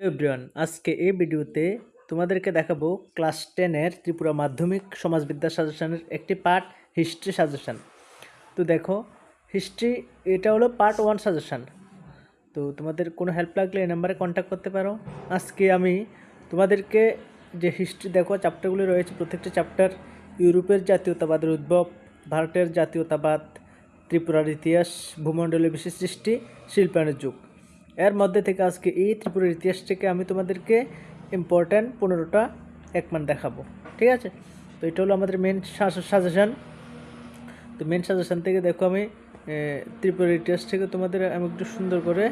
Everyone আজকে এই ভিডিওতে তোমাদেরকে দেখাবো ক্লাস টেনের ত্রিপুরা মাধ্যমিক সমাজবিদ্যা সাজেশনের একটি পার্ট হিস্ট্রি সাজেশান তো দেখো হিস্ট্রি এটা হলো পার্ট ওয়ান সাজেশান তো তোমাদের কোনো হেল্প লাগলে এই নাম্বারে কন্ট্যাক্ট করতে পারো। আজকে আমি তোমাদেরকে যে হিস্ট্রি দেখো চ্যাপ্টারগুলি রয়েছে, প্রত্যেকটা চ্যাপ্টার ইউরোপের জাতীয়তাবাদের উদ্ভব, ভারতের জাতীয়তাবাদ, ত্রিপুরার ইতিহাস ভূমণ্ডলীয় বিশেষ সৃষ্টি, শিল্পায়নের যুগ। এর মধ্যে থেকে আজকে এই ত্রিপুরার ইতিহাস থেকে আমি তোমাদেরকে ইম্পর্ট্যান্ট পনেরোটা একমান দেখাবো। ঠিক আছে? তো এটা হলো আমাদের মেন সাজেশান তো মেন সাজেশান থেকে দেখো আমি ত্রিপুরার ইতিহাস থেকে তোমাদের আমি একটু সুন্দর করে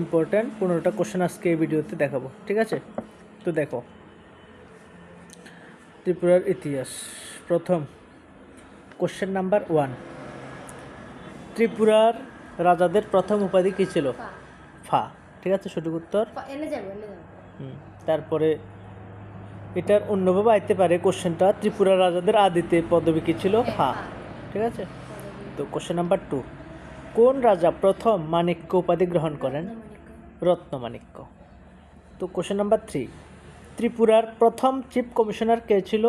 ইম্পর্ট্যান্ট পনেরোটা কোশ্চেন আজকে এই ভিডিওতে দেখাবো। ঠিক আছে? তো দেখো। ত্রিপুরার ইতিহাস। প্রথম কোশ্চেন নাম্বার ওয়ান ত্রিপুরার রাজাদের প্রথম উপাধি কী ছিল? ফা ঠিক আছে সঠিক উত্তর? এনে যাব এনে যাব। হুম, তারপরে এটার অন্যভাবে আইতে পারে কোশ্চেনটা ত্রিপুরা রাজাদের আদিতে পদবী কী ছিল? ফা ঠিক আছে? তো কোশ্চেন নাম্বার টু কোন রাজা প্রথম মাণিক্য উপাধি গ্রহণ করেন? রত্নমাণিক্য। তো কোশ্চেন নাম্বার থ্রি ত্রিপুরার প্রথম চিফ কমিশনার কে ছিল?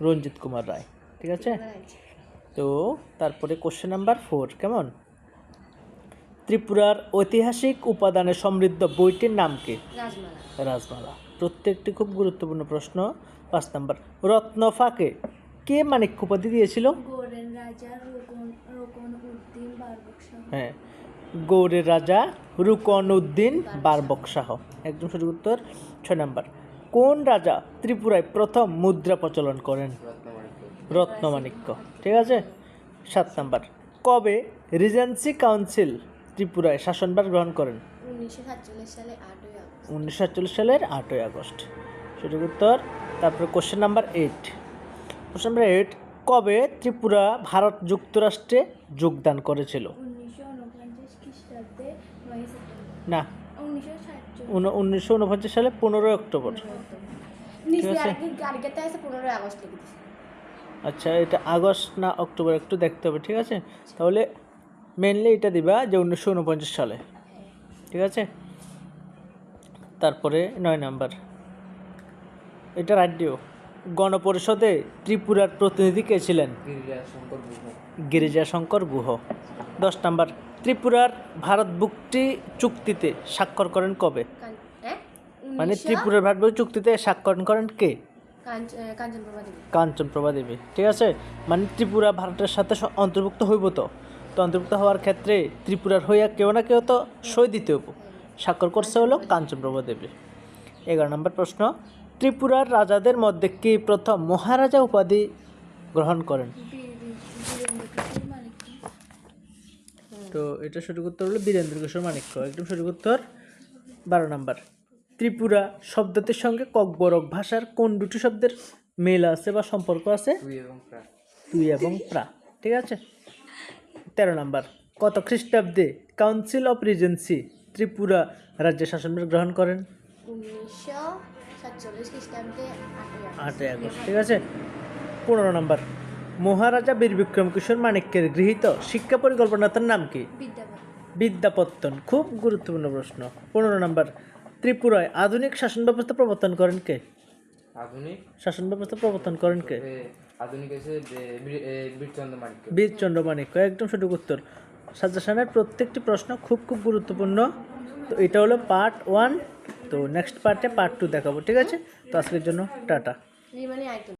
রঞ্জিত কুমার রায়। ঠিক আছে? তো তারপরে কোশ্চেন নাম্বার ফোর কেমন? ত্রিপুরার ঐতিহাসিক উপাদানে সমৃদ্ধ বইটির নাম কি? রাজমালা। প্রত্যেকটি খুব গুরুত্বপূর্ণ প্রশ্ন। পাঁচ নাম্বার। রত্নফাকে কে মানিক্য উপাধি দিয়েছিল? হ্যাঁ। গৌড়ের রাজা রুকন উদ্দিন বারবক শাহ। একদম সঠিক উত্তর। ছয় নম্বর। কোন রাজা ত্রিপুরায় প্রথম মুদ্রা প্রচলন করেন? রত্নমাণিক্য। ঠিক আছে? সাত নাম্বার। কবে রিজেন্সি কাউন্সিল ত্রিপুরায় শাসনভার গ্রহণ করেন। উনিশশো সাতচল্লিশ সালের আটই আগস্ট। সঠিক উত্তর তারপরে question number eight question number eight কবে ত্রিপুরা ভারত যুক্তরাষ্ট্রে যোগদান করেছিল? না। উনিশশো উনপঞ্চাশ সালে পনেরোই অক্টোবর। আচ্ছা এটা আগস্ট না অক্টোবর একটু দেখতে হবে ঠিক আছে? তাহলে মেনলি এটা দিবা যে উনিশশো উনপঞ্চাশ সালে। ঠিক আছে? তারপরে নয় নাম্বার। এটা রাজ্য গণপরিষদে ত্রিপুরার প্রতিনিধি কে ছিলেন? গিরিজাশঙ্কর গুহ। দশ নাম্বার। ত্রিপুরার ভারত মুক্তি চুক্তিতে স্বাক্ষর করেন কবে? মানে ত্রিপুরার ভারত মুক্তি চুক্তিতে স্বাক্ষর করেন কে? কাঞ্চ- আহ, কাঞ্চনপ্রভা দেবী। ঠিক আছে? মানে ত্রিপুরা ভারতের সাথে অন্তর্ভুক্ত হইব তো? তো অন্তর্ভুক্ত হওয়ার ক্ষেত্রে ত্রিপুরার হইয়া কেউ না কেউ তো সই দিতে হইব। স্বাক্ষর করছে হলো কাঞ্চনপ্রভা দেবী। এগারো নম্বর প্রশ্ন ত্রিপুরার রাজাদের মধ্যে কে প্রথম মহারাজা উপাধি গ্রহণ করেন। তো এটা সঠিক উত্তর হলো বীরেন্দ্র কিশোর মাণিক্য। একদম সঠিক উত্তর। বারো নম্বর ত্রিপুরা শব্দটির সঙ্গে ককবরক ভাষার কোন দুটি শব্দের মেল আছে বা সম্পর্ক আছে? তুই এবং প্রা। ঠিক আছে? তেরো নম্বর। কত খ্রিস্টাব্দে কাউন্সিল অফ রিজেন্সি ত্রিপুরা রাজ্য শাসনভার গ্রহণ করেন? আটই আগস্ট। ঠিক আছে? পনেরো নম্বর। মহারাজা বীর বিক্রম কিশোর মাণিক্যের গৃহীত শিক্ষা পরিকল্পনাতার নাম কি? বিদ্যাপত্তন। খুব গুরুত্বপূর্ণ প্রশ্ন। পনেরো নম্বর। ত্রিপুরায় আধুনিক শাসন ব্যবস্থা প্রবর্তন করেন কে? আধুনিক শাসন ব্যবস্থা প্রবর্তন করেন কে? আধুনিক এ, বীরচন্দ্র মানিক্য। বীরচন্দ্র মাণিক্য একদম সঠিক উত্তর। সাজেশনের প্রত্যেকটি প্রশ্ন খুব খুব গুরুত্বপূর্ণ। তো এটা হলো পার্ট ওয়ান তো নেক্সট পার্টে পার্ট টু দেখাবো ঠিক আছে? তো আজকের জন্য টাটা।